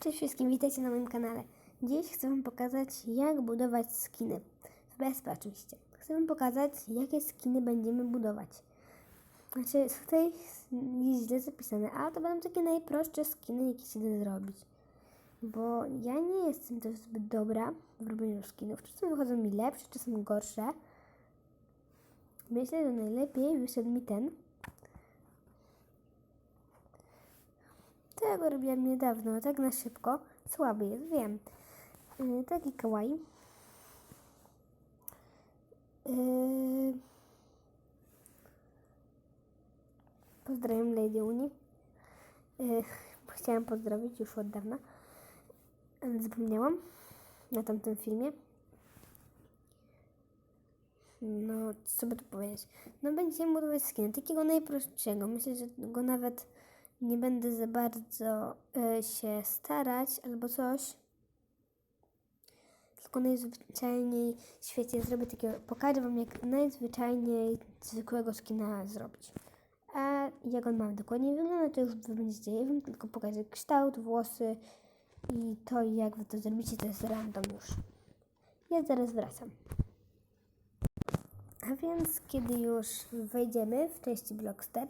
Cześć wszystkim, witajcie na moim kanale. Dziś chcę Wam pokazać, jak budować skiny. W BSP oczywiście. Chcę Wam pokazać, jakie skiny będziemy budować. Znaczy, tutaj jest źle zapisane, ale to będą takie najprostsze skiny, jakie się da zrobić. Bo ja nie jestem też zbyt dobra w robieniu skinów. Czasem wychodzą mi lepsze, czasem gorsze. Myślę, że najlepiej wyszedł mi ten, Tego robiłam niedawno, tak na szybko. Słaby jest, wiem. Yy, taki kawaii. Yy... Pozdrawiam Lady Uni. Yy, chciałam pozdrowić już od dawna, ale zapomniałam na tamtym filmie. No, co by tu powiedzieć? No, będziemy budować skin, takiego najprostszego. Myślę, że go nawet nie będę za bardzo e, się starać albo coś. Tylko najzwyczajniej w świecie zrobię takiego, pokażę Wam jak najzwyczajniej zwykłego skina zrobić. A jak on ma dokładnie wygląda, to już Wy będziecie, ja Wam tylko pokażę kształt, włosy i to jak Wy to zrobicie, to jest random już. Ja zaraz wracam. A więc, kiedy już wejdziemy w części Blockster,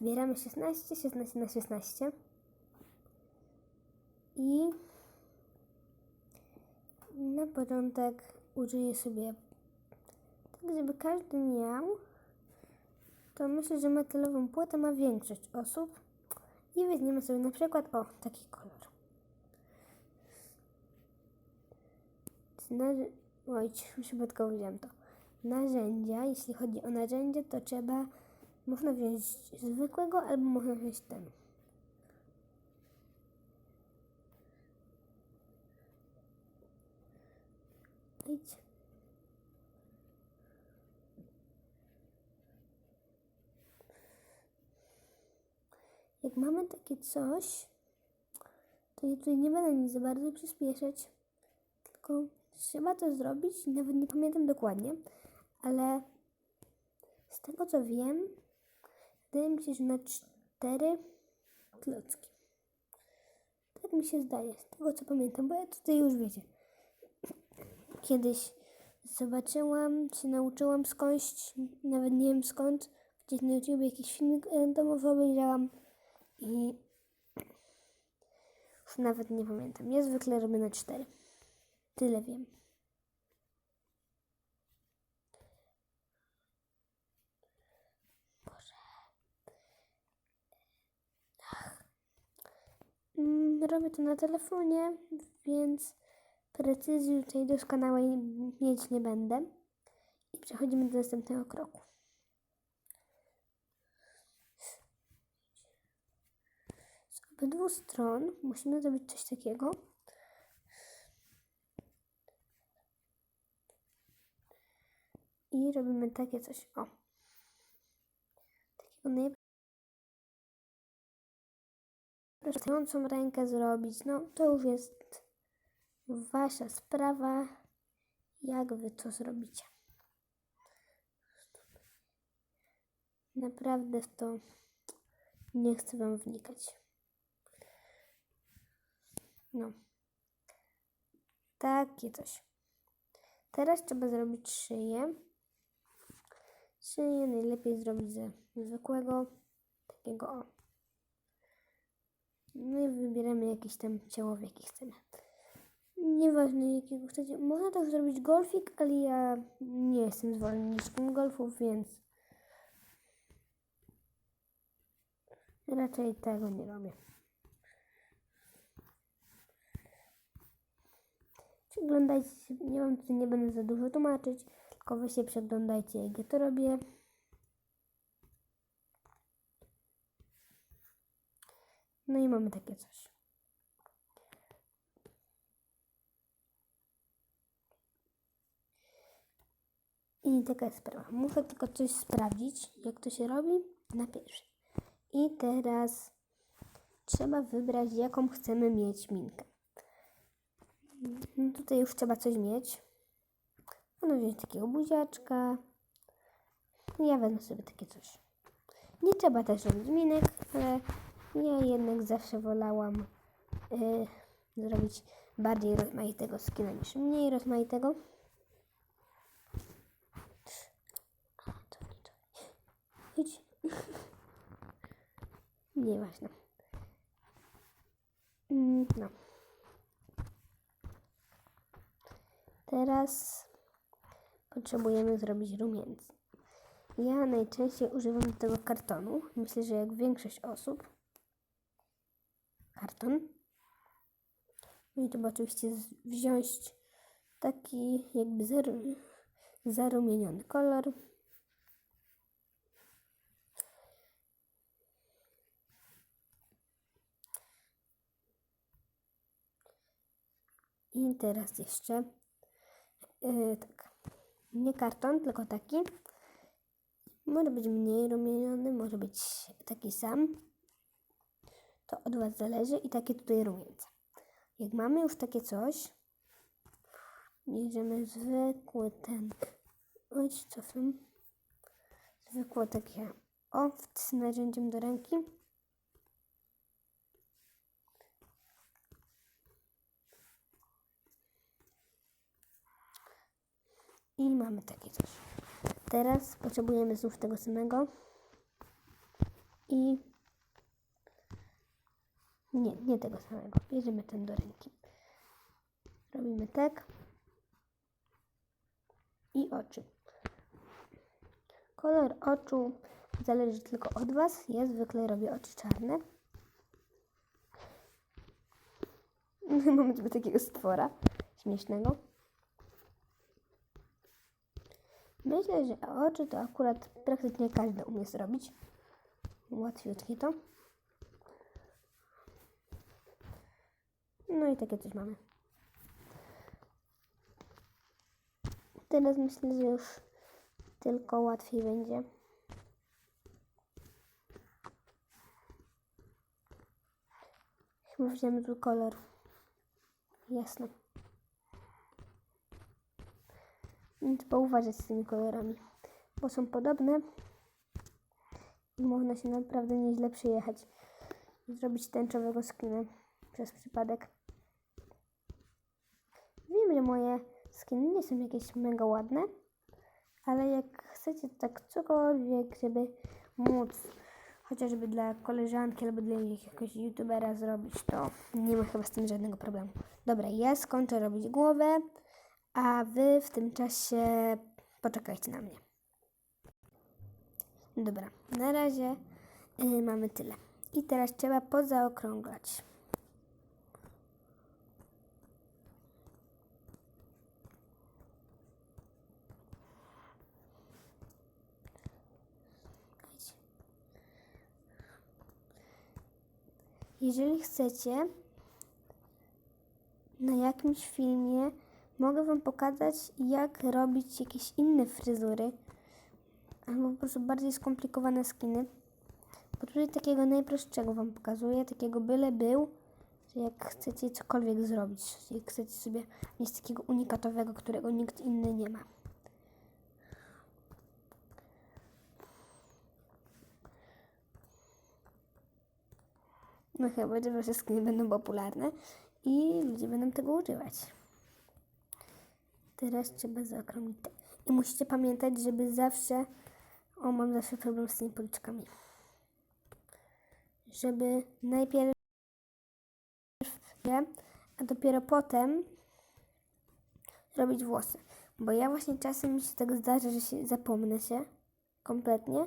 wybieramy 16, 16 na 16 i na początek użyję sobie tak, żeby każdy miał, to myślę, że metalową płytę ma większość osób i weźmiemy sobie na przykład, o, taki kolor. Oj, przypadkowo wziąłem to. Narzędzia, jeśli chodzi o narzędzie, to trzeba można wziąć zwykłego albo można wziąć ten. Idź. Jak mamy takie coś, to ja tutaj nie będę nic za bardzo przyspieszać, tylko trzeba to zrobić, nawet nie pamiętam dokładnie, ale z tego co wiem, Wydaje mi się, że na cztery klocki. Tak mi się zdaje, z tego co pamiętam, bo ja tutaj już wiecie. Kiedyś zobaczyłam, się nauczyłam skądś, nawet nie wiem skąd, gdzieś na YouTube jakiś filmik randomowy obejrzałam i już nawet nie pamiętam. Ja zwykle robię na cztery. Tyle wiem. Robię to na telefonie, więc precyzji tutaj doskonałej mieć nie będę. I przechodzimy do następnego kroku. Z obydwu stron musimy zrobić coś takiego. I robimy takie coś. O. Takiego prostującą rękę zrobić, no to już jest wasza sprawa, jak wy to zrobicie. Naprawdę w to nie chcę wam wnikać. No. Takie coś. Teraz trzeba zrobić szyję. Szyję najlepiej zrobić ze zwykłego, takiego o. No i wybieramy jakieś tam ciało, jakie chcemy. Nieważne jakiego chcecie. Można też zrobić golfik, ale ja nie jestem zwolenniczką golfów, więc raczej tego nie robię. Przeglądajcie się, nie czy nie będę za dużo tłumaczyć, tylko wy się przeglądajcie, jak ja to robię. No i mamy takie coś. I taka jest sprawa. Muszę tylko coś sprawdzić, jak to się robi na pierwszy. I teraz trzeba wybrać, jaką chcemy mieć minkę. No tutaj już trzeba coś mieć. Można wziąć takiego buziaczka. Ja wezmę sobie takie coś. Nie trzeba też robić minek, ale ja jednak zawsze wolałam y, zrobić bardziej rozmaitego skina niż mniej rozmaitego. Idź. Nieważne. Mm, No. Teraz potrzebujemy zrobić rumience. Ja najczęściej używam do tego kartonu. Myślę, że jak większość osób. Karton. No i trzeba oczywiście wziąć taki jakby zaru- zarumieniony kolor. I teraz jeszcze yy, tak. Nie karton, tylko taki. Może być mniej rumieniony, może być taki sam. To od Was zależy i takie tutaj rumieńce. Jak mamy już takie coś, bierzemy zwykły ten, oj, cofam, zwykłe takie oft z narzędziem do ręki. I mamy takie coś. Teraz potrzebujemy znów tego samego. I nie, nie tego samego. Bierzemy ten do ręki. Robimy tak. I oczy. Kolor oczu zależy tylko od Was. Ja zwykle robię oczy czarne. Mamy sobie takiego stwora śmiesznego. Myślę, że oczy to akurat praktycznie każdy umie zrobić. Łatwiutkie to. No i takie coś mamy. Teraz myślę, że już tylko łatwiej będzie. Chyba wziąłem zły kolor. Jasne. Trzeba uważać z tymi kolorami, bo są podobne i można się naprawdę nieźle przyjechać i zrobić tęczowego skina przez przypadek. Moje skiny nie są jakieś mega ładne, ale jak chcecie tak cokolwiek, żeby móc chociażby dla koleżanki albo dla jakiegoś youtubera zrobić, to nie ma chyba z tym żadnego problemu. Dobra, ja skończę robić głowę, a wy w tym czasie poczekajcie na mnie. Dobra, na razie y, mamy tyle. I teraz trzeba pozaokrąglać. Jeżeli chcecie, na jakimś filmie mogę Wam pokazać, jak robić jakieś inne fryzury, albo po prostu bardziej skomplikowane skiny. Bo tutaj takiego najprostszego Wam pokazuję, takiego byle był, że jak chcecie cokolwiek zrobić, jak chcecie sobie mieć takiego unikatowego, którego nikt inny nie ma. No chyba, że wasze skiny będą popularne i ludzie będą tego używać. Teraz trzeba zaokrąglić. te- I musicie pamiętać, żeby zawsze. O, mam zawsze problem z tymi policzkami. Żeby najpierw. A dopiero potem robić włosy. Bo ja właśnie czasem mi się tak zdarza, że się zapomnę się kompletnie.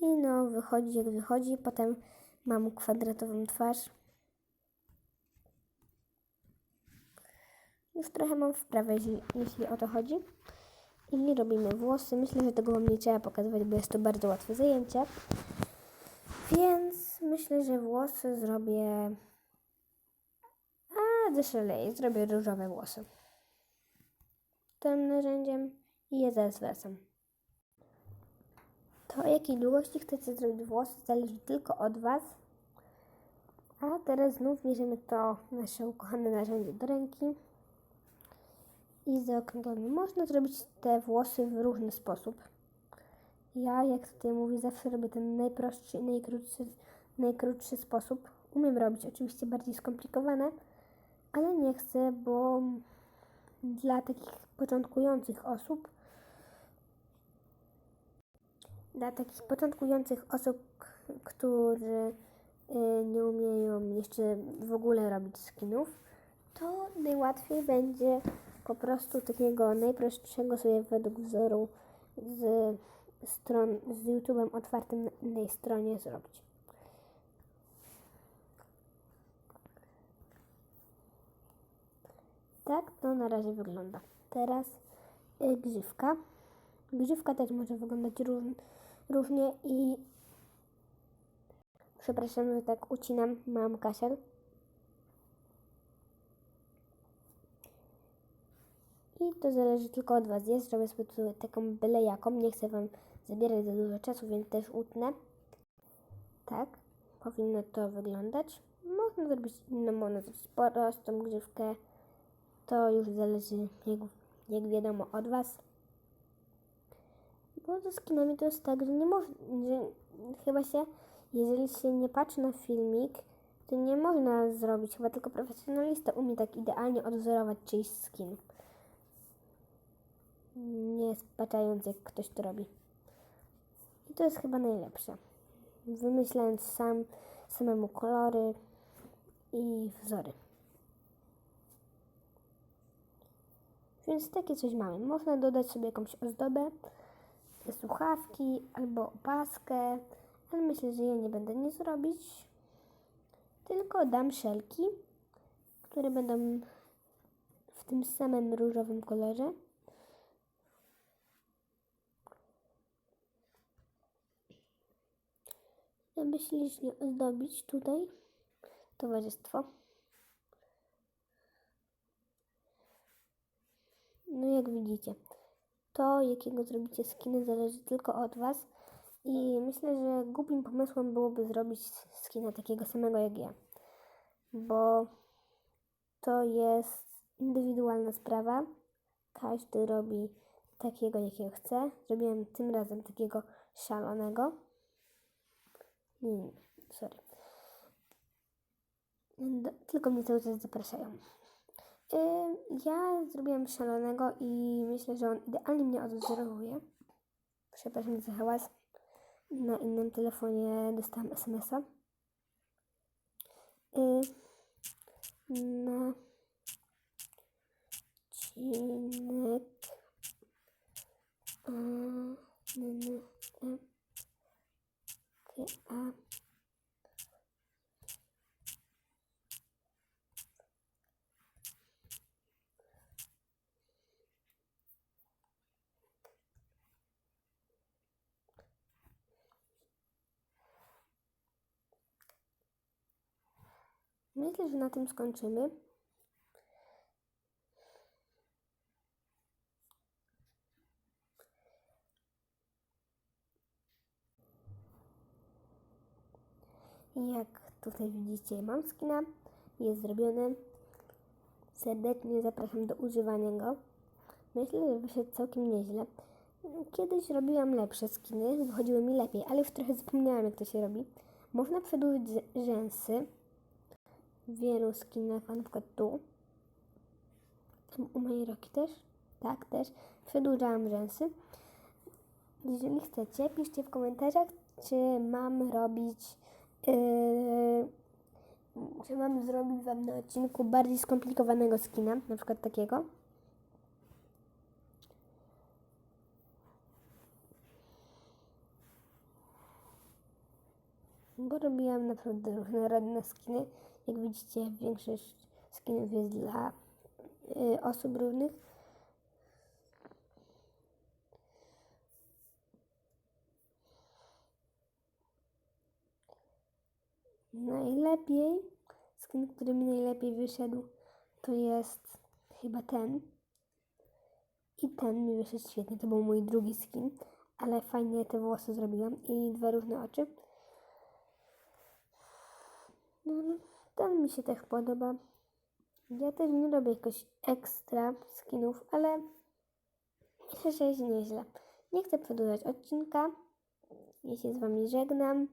I no, wychodzi jak wychodzi. Potem mam kwadratową twarz. Już trochę mam wprawę, jeśli, jeśli o to chodzi. I robimy włosy. Myślę, że tego Wam nie trzeba pokazywać, bo jest to bardzo łatwe zajęcie. Więc myślę, że włosy zrobię... A, zeszaleję. Zrobię różowe włosy. Tym narzędziem i je zaraz wracam. To, jakiej długości chcecie zrobić włosy, zależy tylko od Was. A teraz znów bierzemy to nasze ukochane narzędzie do ręki i zaokrąglamy. Można zrobić te włosy w różny sposób. Ja, jak tutaj mówię, zawsze robię ten najprostszy i najkrótszy, najkrótszy sposób. Umiem robić oczywiście bardziej skomplikowane, ale nie chcę, bo dla takich początkujących osób, dla takich początkujących osób, którzy y, nie umieją jeszcze w ogóle robić skinów, to najłatwiej będzie po prostu takiego najprostszego sobie według wzoru z stron z YouTube'em otwartym na innej stronie zrobić. Tak to na razie wygląda. Teraz y, grzywka. Grzywka też może wyglądać róż, różnie i przepraszam, że tak ucinam, mam kaszel. I to zależy tylko od Was. Ja zrobię sobie taką byle jaką. Nie chcę Wam zabierać za dużo czasu, więc też utnę. Tak, powinno to wyglądać. Można zrobić inną, można zrobić prostą grzywkę. To już zależy, jak, jak wiadomo, od Was. Bo ze skinami to jest tak, że nie można, chyba się, jeżeli się nie patrzy na filmik, to nie można zrobić, chyba tylko profesjonalista umie tak idealnie odwzorować czyjś skin. Nie spaczając, jak ktoś to robi. I to jest chyba najlepsze. Wymyślając sam, samemu kolory i wzory. Więc takie coś mamy. Można dodać sobie jakąś ozdobę, słuchawki albo opaskę, ale myślę, że ja nie będę nic robić. Tylko dam szelki, które będą w tym samym różowym kolorze. Żeby ślicznie ozdobić tutaj towarzystwo. No jak widzicie, to jakiego zrobicie skiny zależy tylko od Was i myślę, że głupim pomysłem byłoby zrobić skina takiego samego jak ja, bo to jest indywidualna sprawa. Każdy robi takiego, jakiego chce. Zrobiłem tym razem takiego szalonego. Nie, sorry. D- Tylko mnie cały czas zapraszają. Y, Ja zrobiłam szalonego i myślę, że on idealnie mnie odwzorowuje. Przepraszam za hałas. Na innym telefonie dostałam SMS-a. Y, Na cinek a, n, n, e, a Myślę, że na tym skończymy. Jak tutaj widzicie, mam skina, jest zrobiony. Serdecznie zapraszam do używania go. Myślę, że wyszedł całkiem nieźle. Kiedyś robiłam lepsze skiny, wychodziły mi lepiej, ale już trochę zapomniałam, jak to się robi. Można przedłużyć rzę- rzęsy wielu skinach, na przykład tu. U mojej roki też? Tak, też. Przedłużałam rzęsy. Jeżeli chcecie, piszcie w komentarzach, czy mam robić, yy, czy mam zrobić Wam na odcinku bardziej skomplikowanego skina, na przykład takiego. Bo robiłam naprawdę różnorodne skiny. Jak widzicie, większość skinów jest dla y, osób różnych. Najlepiej, skin, który mi najlepiej wyszedł, to jest chyba ten. I ten mi wyszedł świetnie, to był mój drugi skin, ale fajnie te włosy zrobiłam i dwa różne oczy. No, no, ten mi się też podoba. Ja też nie robię jakoś ekstra skinów, ale myślę, że jest nieźle. Nie chcę przedłużać odcinka. Ja się z Wami żegnam.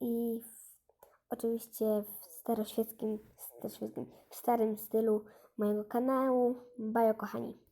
I w, oczywiście staroświeckim, staroświeckim, w starym stylu mojego kanału. Bajo kochani.